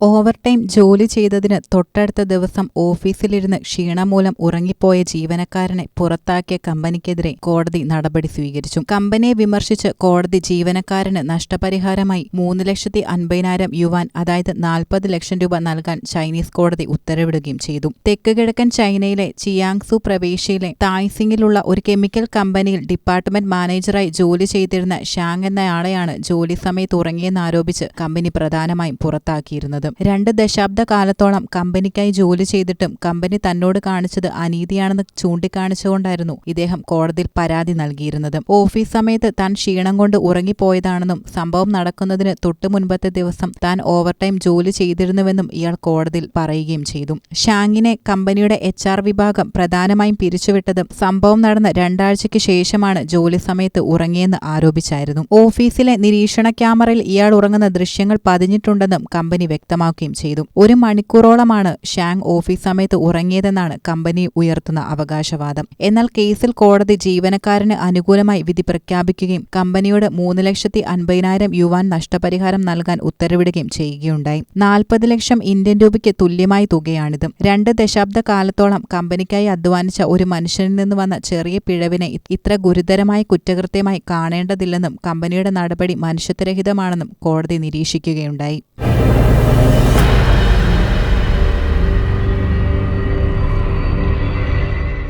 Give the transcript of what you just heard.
Over time ജോലി ചെയ്തതിന് തൊട്ടടുത്ത ദിവസം ഓഫീസിലിരുന്ന് ക്ഷീണം മൂലം ഉറങ്ങിപ്പോയ ജീവനക്കാരനെ പുറത്താക്കിയ കമ്പനിക്കെതിരെ കോടതി നടപടി സ്വീകരിച്ചു. കമ്പനിയെ വിമർശിച്ച് കോടതി ജീവനക്കാരന് നഷ്ടപരിഹാരമായി മൂന്ന് ലക്ഷത്തി അൻപതിനായിരം യുവാൻ അതായത് നാൽപ്പത് ലക്ഷം രൂപ നൽകാൻ ചൈനീസ് കോടതി ഉത്തരവിടുകയും ചെയ്തു. തെക്ക് കിഴക്കൻ ചൈനയിലെ ചിയാങ്സു പ്രവേശിയിലെ തായ്സിംഗിലുള്ള ഒരു കെമിക്കൽ കമ്പനിയിൽ ഡിപ്പാർട്ട്മെന്റ് മാനേജറായി ജോലി ചെയ്തിരുന്ന ഷാങ് എന്നയാളെയാണ് ജോലി സമയത്ത് ഉറങ്ങിയെന്നാരോപിച്ച് കമ്പനി പ്രധാനമായും പുറത്താക്കിയിരുന്നത്. രണ്ട് ദശാബ്ദ കാലത്തോളം കമ്പനിക്കായി ജോലി ചെയ്തിട്ടും കമ്പനി തന്നോട് കാണിച്ചത് അനീതിയാണെന്ന് ചൂണ്ടിക്കാണിച്ചുകൊണ്ടായിരുന്നു ഇദ്ദേഹം കോടതിയിൽ പരാതി നൽകിയിരുന്നത്. ഓഫീസ് സമയത്ത് താൻ ക്ഷീണം കൊണ്ട് ഉറങ്ങിപ്പോയതാണെന്നും സംഭവം നടക്കുന്നതിന് തൊട്ടു മുൻപത്തെ ദിവസം താൻ ഓവർടൈം ജോലി ചെയ്തിരുന്നുവെന്നും ഇയാൾ കോടതിയിൽ പറയുകയും ചെയ്തു. ഷാങ്ങിനെ കമ്പനിയുടെ എച്ച് ആർ വിഭാഗം പ്രധാനമായും പിരിച്ചുവിട്ടതും സംഭവം നടന്ന രണ്ടാഴ്ചയ്ക്ക് ശേഷമാണ് ജോലി സമയത്ത് ഉറങ്ങിയെന്ന് ആരോപിച്ചായിരുന്നു. ഓഫീസിലെ നിരീക്ഷണ ക്യാമറയിൽ ഇയാൾ ഉറങ്ങുന്ന ദൃശ്യങ്ങൾ പതിഞ്ഞിട്ടുണ്ടെന്നും കമ്പനി വ്യക്തമാക്കുകയും ചെയ്തു. ഒരു മണിക്കൂറോളമാണ് ഷാങ് ഓഫീസ് സമയത്ത് ഉറങ്ങിയതെന്നാണ് കമ്പനി ഉയർത്തുന്ന അവകാശവാദം. എന്നാൽ കേസിൽ കോടതി ജീവനക്കാരന് അനുകൂലമായി വിധി പ്രഖ്യാപിക്കുകയും കമ്പനിയോട് മൂന്ന് ലക്ഷത്തി അൻപതിനായിരം യുവാൻ നഷ്ടപരിഹാരം നൽകാൻ ഉത്തരവിടുകയും ചെയ്യുകയുണ്ടായി. നാൽപ്പത് ലക്ഷം ഇന്ത്യൻ രൂപയ്ക്ക് തുല്യമായ തുകയാണിത്. രണ്ട് ദശാബ്ദ കാലത്തോളം കമ്പനിക്കായി അധ്വാനിച്ച ഒരു മനുഷ്യനിൽ നിന്ന് വന്ന ചെറിയ പിഴവിനെ ഇത്ര ഗുരുതരമായ കുറ്റകൃത്യമായി കാണേണ്ടതില്ലെന്നും കമ്പനിയുടെ നടപടി മനുഷ്യത്വരഹിതമാണെന്നും കോടതി നിരീക്ഷിക്കുകയുണ്ടായി.